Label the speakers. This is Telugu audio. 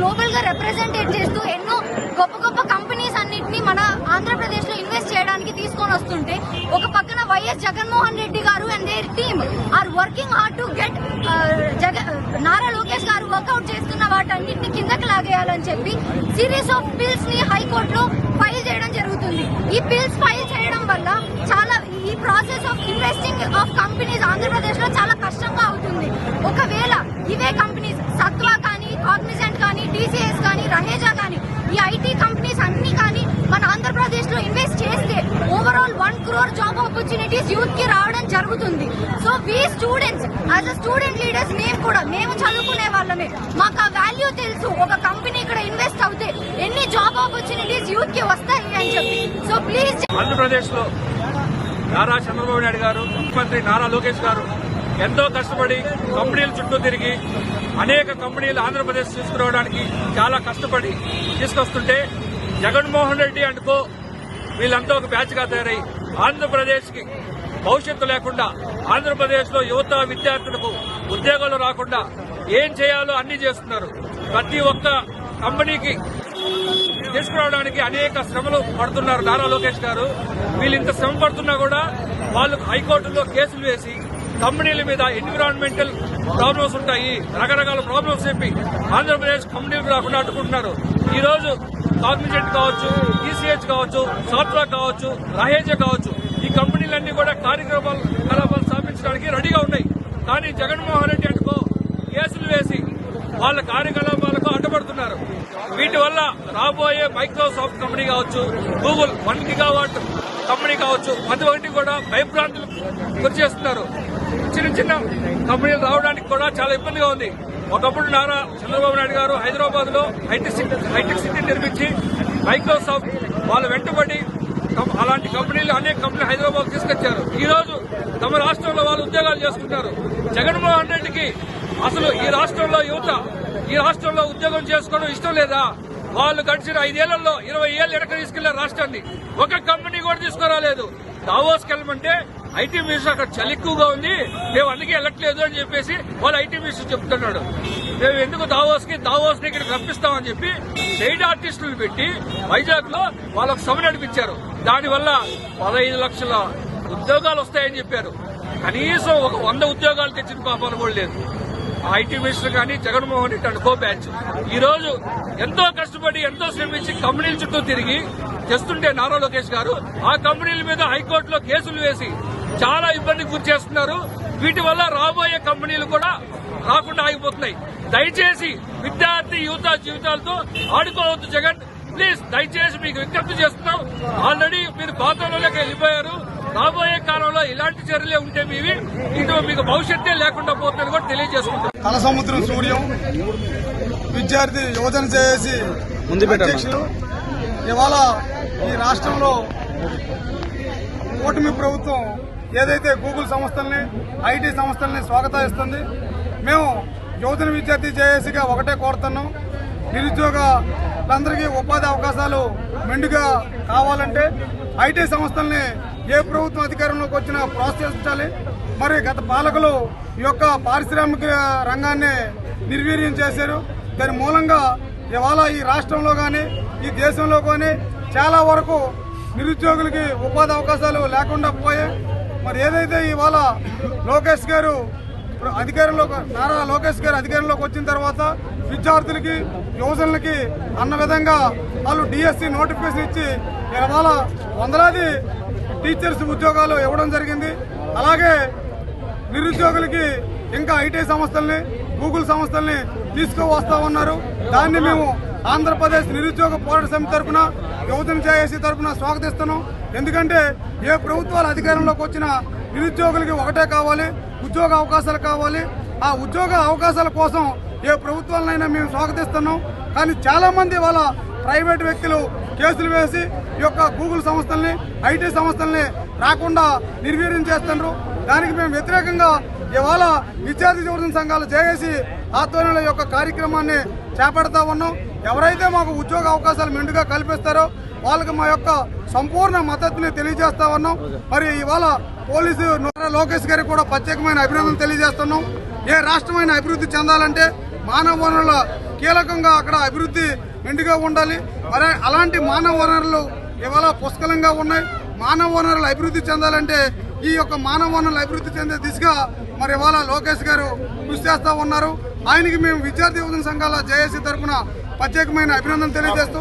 Speaker 1: గ్లోబల్గా రిప్రజెంటేట్ చేస్తూ ఎన్నో గొప్ప గొప్ప కంపెనీస్ అన్నిటిని మన ఆంధ్రప్రదేశ్లో ఇన్వెస్ట్ చేయడానికి తీసుకొని వస్తుంటే ఒక పక్కన వైఎస్ జగన్మోహన్ రెడ్డి గారు and their team are working hard to get జగ నారా లోకేష్ గారు వర్కౌట్ చేస్తున్న వాటన్నిటిని కిందకి లాగేయాలని చెప్పి సిరీస్ ఆఫ్ బిల్స్ని హైకోర్టులో ఫైల్ చేయడం జరుగుతుంది. ఈ బిల్స్ ఫైల్ చేయడం వల్ల చాలా ఈ process of investing of companies ఆంధ్రప్రదేశ్లో చాలా కష్టంగా అవుతుంది. ఒకవేళ ఇవే కంపెనీస్ సత్వా కానీ కాగ్నిజెంట్ కానీ టీసీఎస్ కానీ రహేజా కానీ ఈ ఐటీ కంపెనీస్ అన్ని కానీ మన ఆంధ్రప్రదేశ్లో ఇన్వెస్ట్ చేస్తే overall one crore job opportunities youth కి రావడం జరుగుతుంది. So we students as a student leaders మేము కూడా మేము చదువుకునే వాళ్ళమే. మాకు ఆ వాల్యూ తెలుసు. ఒక కంపెనీ ఇక్కడ ఇన్వెస్ట్ అవుతే ఎన్ని జాబ్ ఆపర్చునిటీస్ యూత్కి వస్తాయి అని చెప్పి. సో ప్లీజ్
Speaker 2: ఆంధ్రప్రదేశ్లో నారా చంద్రబాబు నాయుడు గారు ముఖ్యమంత్రి నారా లోకేష్ గారు ఎంతో కష్టపడి కంపెనీల చుట్టూ తిరిగి అనేక కంపెనీలు ఆంధ్రప్రదేశ్ తీసుకురావడానికి చాలా కష్టపడి తీసుకొస్తుంటే జగన్మోహన్ రెడ్డి అంటుకో వీళ్ళంతా ఒక బ్యాచ్గా తయారై ఆంధ్రప్రదేశ్కి భవిష్యత్తు లేకుండా ఆంధ్రప్రదేశ్లో యువత విద్యార్థులకు ఉద్యోగాలు రాకుండా ఏం చేయాలో అన్ని చేస్తున్నారు. ప్రతి ఒక్క కంపెనీకి తీసుకురావడానికి అనేక శ్రమలు పడుతున్నారు నారా లోకేష్ గారు. వీళ్ళు ఇంత శ్రమ పడుతున్నా కూడా వాళ్ళు హైకోర్టులో కేసులు వేసి కంపెనీల మీద ఎన్విరాన్మెంటల్ ప్రాబ్లమ్స్ ఉంటాయి. రకరకాల ప్రాబ్లమ్స్ చెప్పి ఆంధ్రప్రదేశ్ కంపెనీలు రాకుండా అడ్డుకుంటున్నారు. ఈ రోజు కాగ్నిజెంట్ కావచ్చు ఈసీహెచ్ కావచ్చు సాఫ్ట్వేర్ కావచ్చు రహేజా కావచ్చు కంపెనీలన్నీ కూడా కార్యక్రమాలు కలాపాలు స్థాపించడానికి రెడీగా ఉన్నాయి. కానీ జగన్మోహన్ రెడ్డి అనుకో కేసులు వేసి వాళ్ళ కార్యకలాపాలకు అడ్డుపడుతున్నారు. వీటి వల్ల రాబోయే మైక్రోసాఫ్ట్ కంపెనీ కావచ్చు గూగుల్ వన్ గిగావాట్ కంపెనీ కావచ్చు ప్రతి ఒక్కటి కూడా భయభ్రాంతులు గురి చేస్తున్నారు. చిన్న చిన్న కంపెనీలు రావడానికి కూడా చాలా ఇబ్బందిగా ఉంది. ఒకప్పుడు నారా చంద్రబాబు నాయుడు గారు హైదరాబాద్లో హైటెక్ సిటీ హైటెక్ సిటీ నిర్మించి మైక్రోసాఫ్ట్ వాళ్ళు వెంటబడి అలాంటి కంపెనీలు అనేక కంపెనీలు హైదరాబాద్ తీసుకొచ్చారు. ఈ రోజు తమ రాష్ట్రంలో వాళ్ళు ఉద్యోగాలు చేసుకుంటారు. జగన్మోహన్ రెడ్డికి అసలు ఈ రాష్ట్రంలో యువత ఈ రాష్ట్రంలో ఉద్యోగం చేసుకోవడం ఇష్టం లేదా? వాళ్ళు గడిచిన ఐదేళ్ళలో ఇరవై ఏళ్ళు ఎడక తీసుకెళ్ళారు రాష్ట్రాన్ని ఒక కంపెనీ కూడా తీసుకురాలేదు. దావోస్కి వెళ్ళమంటే ఐటీ మినిస్టర్ అక్కడ చలి ఎక్కువగా ఉంది. మేము అందుకే వెళ్ళట్లేదు అని చెప్పేసి వాళ్ళు ఐటీ మినిస్టర్ చెప్తున్నాడు. మేము ఎందుకు దావోస్కి దావోస్ని ఇక్కడికి రప్పిస్తామని చెప్పి సైడ్ ఆర్టిస్టులు పెట్టి వైజాగ్లో వాళ్ళకు సభ నడిపించారు. దానివల్ల పదహైదు లక్షల ఉద్యోగాలు వస్తాయని చెప్పారు. కనీసం ఒక వంద ఉద్యోగాలు తెచ్చిన పాపాలు కూడా లేదు. ఐటీ మినిస్టర్ కానీ Jaganmohan Reddy and co batch. ఈ రోజు ఎంతో కష్టపడి ఎంతో శ్రమించి కంపెనీల చుట్టూ తిరిగి చేస్తుంటే నారా లోకేష్ గారు ఆ కంపెనీల మీద హైకోర్టులో కేసులు వేసి చాలా ఇబ్బందికి గురి చేస్తున్నారు. వీటి వల్ల రాబోయే కంపెనీలు కూడా రాకుండా ఆగిపోతున్నాయి. దయచేసి విద్యార్థి యువత జీవితాలతో ఆడుకోవద్దు జగన్. ప్లీజ్ దయచేసి మీకు విజ్ఞప్తి చేస్తున్నాం. ఆల్రెడీ మీరు పాత్రలోకి వెళ్ళిపోయారు. రాబోయే కాలంలో ఇలాంటి చర్యలే ఉంటే మీవి. ఇటు మీకు భవిష్యత్తే లేకుండా పోతుందని కూడా తెలియజేసుకుంటాం
Speaker 3: తల సముద్రం సూర్యం విద్యార్థి యువజన చేసి అధ్యక్షులు ఇవాళ ఈ రాష్ట్రంలో కూటమి ప్రభుత్వం ఏదైతే గూగుల్ సంస్థల్ని ఐటీ సంస్థల్ని స్వాగతిస్తుంది మేము యువజన విద్యార్థి జేఏసీగా ఒకటే కోరుతున్నాం. నిరుద్యోగులందరికీ ఉపాధి అవకాశాలు మెండుగా కావాలంటే ఐటీ సంస్థల్ని ఏ ప్రభుత్వం అధికారంలోకి వచ్చినా ప్రోత్సహించాలి. మరి గత పాలకులు ఈ యొక్క పారిశ్రామిక రంగాన్ని నిర్వీర్యం చేశారు. దాని మూలంగా ఇవాళ ఈ రాష్ట్రంలో కానీ ఈ దేశంలో కానీ చాలా వరకు నిరుద్యోగులకి ఉపాధి అవకాశాలు లేకుండా పోయాయి. మరి ఏదైతే ఇవాళ లోకేష్ గారు అధికారంలో నారా లోకేష్ గారు అధికారంలోకి వచ్చిన తర్వాత విద్యార్థులకి యువజనులకి అన్న విధంగా వాళ్ళు డిఎస్సి నోటిఫికేషన్ ఇచ్చి ఇవాళ వందలాది టీచర్స్ ఉద్యోగాలు ఇవ్వడం జరిగింది. అలాగే నిరుద్యోగులకి ఇంకా ఐటీ సంస్థల్ని గూగుల్ సంస్థల్ని తీసుకువస్తా ఉన్నారు. దాన్ని మేము ఆంధ్రప్రదేశ్ నిరుద్యోగ పోరాట సమితి తరఫున యువజన చేసి తరఫున స్వాగతిస్తున్నాం. ఎందుకంటే ఏ ప్రభుత్వాలు అధికారంలోకి వచ్చినా నిరుద్యోగులకి ఒకటే కావాలి. ఉద్యోగ అవకాశాలు కావాలి. ఆ ఉద్యోగ అవకాశాల కోసం ఏ ప్రభుత్వాలనైనా మేము స్వాగతిస్తున్నాం. కానీ చాలా మంది వాళ్ళ ప్రైవేట్ వ్యక్తులు కేసులు వేసి ఈ యొక్క గూగుల్ సంస్థల్ని ఐటీ సంస్థల్ని రాకుండా నిర్వీర్యం చేస్తున్నారు. దానికి మేము వ్యతిరేకంగా ఇవాళ విద్యార్థి యువజన సంఘాలు చేసి ఆధ్వర్యంలో యొక్క కార్యక్రమాన్ని చేపడతా ఉన్నాం. ఎవరైతే మాకు ఉద్యోగ అవకాశాలు మెండుగా కల్పిస్తారో వాళ్ళకి మా యొక్క సంపూర్ణ మద్దతుని తెలియజేస్తా ఉన్నాం. మరి ఇవాళ పోలీసు లోకేష్ గారికి కూడా ప్రత్యేకమైన అభినందనలు తెలియజేస్తున్నాం. ఏ రాష్ట్రమైన అభివృద్ధి చెందాలంటే మానవ వనరుల కీలకంగా అక్కడ అభివృద్ధి మెండుగా ఉండాలి. మరి అలాంటి మానవ వనరులు ఇవాళ పుష్కలంగా ఉన్నాయి. మానవ వనరులు అభివృద్ధి చెందాలంటే ఈ యొక్క మానవ వనరులు అభివృద్ధి చెందే దిశగా మరి ఇవాళ లోకేష్ గారు కృషి చేస్తా ఉన్నారు. ఆయనకి మేము విద్యార్థి యువజన సంఘాల జేఏసీ తరఫున ప్రత్యేకమైన అభినందన తెలియజేస్తూ